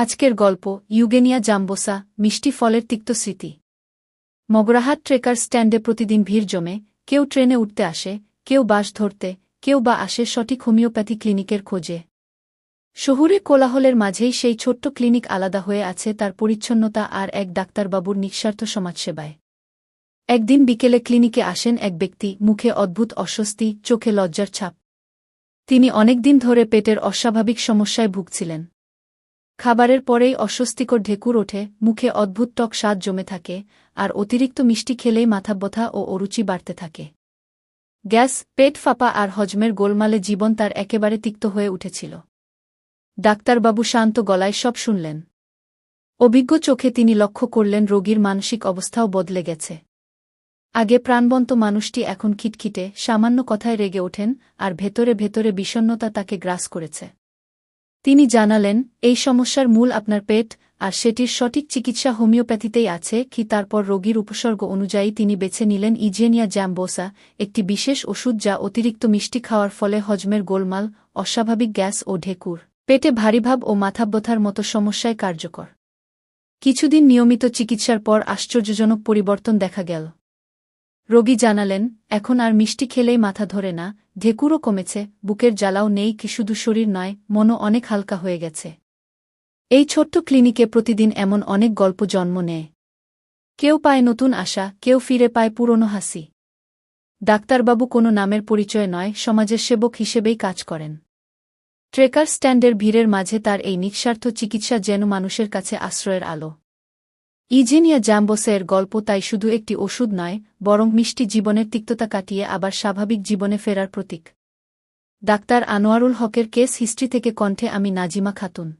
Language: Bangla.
আজকের গল্প, ইউগেনিয়া জাম্বোসা, মিষ্টি ফলের তিক্ত স্মৃতি। মগরাহাট ট্রেকার স্ট্যান্ডে প্রতিদিন ভিড় জমে, কেউ ট্রেনে উঠতে আসে, কেউ বাস ধরতে, কেউ বা আসে সঠিক হোমিওপ্যাথি ক্লিনিকের খোঁজে। শহুরে কোলাহলের মাঝেই সেই ছোট্ট ক্লিনিক আলাদা হয়ে আছে তার পরিচ্ছন্নতা আর এক ডাক্তারবাবুর নিঃস্বার্থ সমাজসেবায়। একদিন বিকেলে ক্লিনিকে আসেন এক ব্যক্তি, মুখে অদ্ভুত অস্বস্তি, চোখে লজ্জার ছাপ। তিনি অনেকদিন ধরে পেটের অস্বাভাবিক সমস্যায় ভুগছিলেন। খাবারের পরেই অস্বস্তিকর ঢেকুর ওঠে, মুখে অদ্ভুত টক স্বাদ জমে থাকে, আর অতিরিক্ত মিষ্টি খেলেই মাথা ব্যথা ও অরুচি বাড়তে থাকে। গ্যাস, পেট ফাঁপা আর হজমের গোলমালে জীবন তার একেবারে তিক্ত হয়ে উঠেছিল। ডাক্তারবাবু শান্ত গলায় সব শুনলেন। অভিজ্ঞ চোখে তিনি লক্ষ্য করলেন রোগীর মানসিক অবস্থাও বদলে গেছে। আগে প্রাণবন্ত মানুষটি এখন খিটখিটে, সামান্য কথায় রেগে ওঠেন, আর ভেতরে ভেতরে বিষণ্নতা তাকে গ্রাস করেছে। তিনি জানালেন, এই সমস্যার মূল আপনার পেট, আর সেটির সঠিক চিকিৎসা হোমিওপ্যাথিতেই আছে, কি তারপর রোগীর উপসর্গ অনুযায়ী তিনি বেছে নিলেন ইজেনিয়া জ্যাম্বোসা, একটি বিশেষ ওষুধ যা অতিরিক্ত মিষ্টি খাওয়ার ফলে হজমের গোলমাল, অস্বাভাবিক গ্যাস ও ঢেকুর, পেটে ভারীভাব ও মাথাব্যথার মতো সমস্যায় কার্যকর। কিছুদিন নিয়মিত চিকিৎসার পর আশ্চর্যজনক পরিবর্তন দেখা গেল। রোগী জানালেন, এখন আর মিষ্টি খেলেই মাথা ধরে না, ঢেকুরও কমেছে, বুকের জ্বালাও নেই কি শুধু শরীর নয়, মনও অনেক হালকা হয়ে গেছে। এই ছোট্ট ক্লিনিকে প্রতিদিন এমন অনেক গল্প জন্ম নেয়। কেউ পায় নতুন আশা, কেউ ফিরে পায় পুরনো হাসি। ডাক্তারবাবু কোনো নামের পরিচয় নয়, সমাজের সেবক হিসেবেই কাজ করেন। ট্রেকার স্ট্যান্ডের ভিড়ের মাঝে তার এই নিঃস্বার্থ চিকিৎসা যেন মানুষের কাছে আশ্রয়ের আলো। ইজেনিয়া জ্যাম্বোসের গল্প তাই শুধু একটি ওষুধ নয়, বরং মিষ্টি জীবনের তিক্ততা কাটিয়ে আবার স্বাভাবিক জীবনে ফেরার প্রতীক। ডাক্তার আনোয়ারুল হকের কেস হিস্ট্রি থেকে কণ্ঠে আমি নাজিমা খাতুন।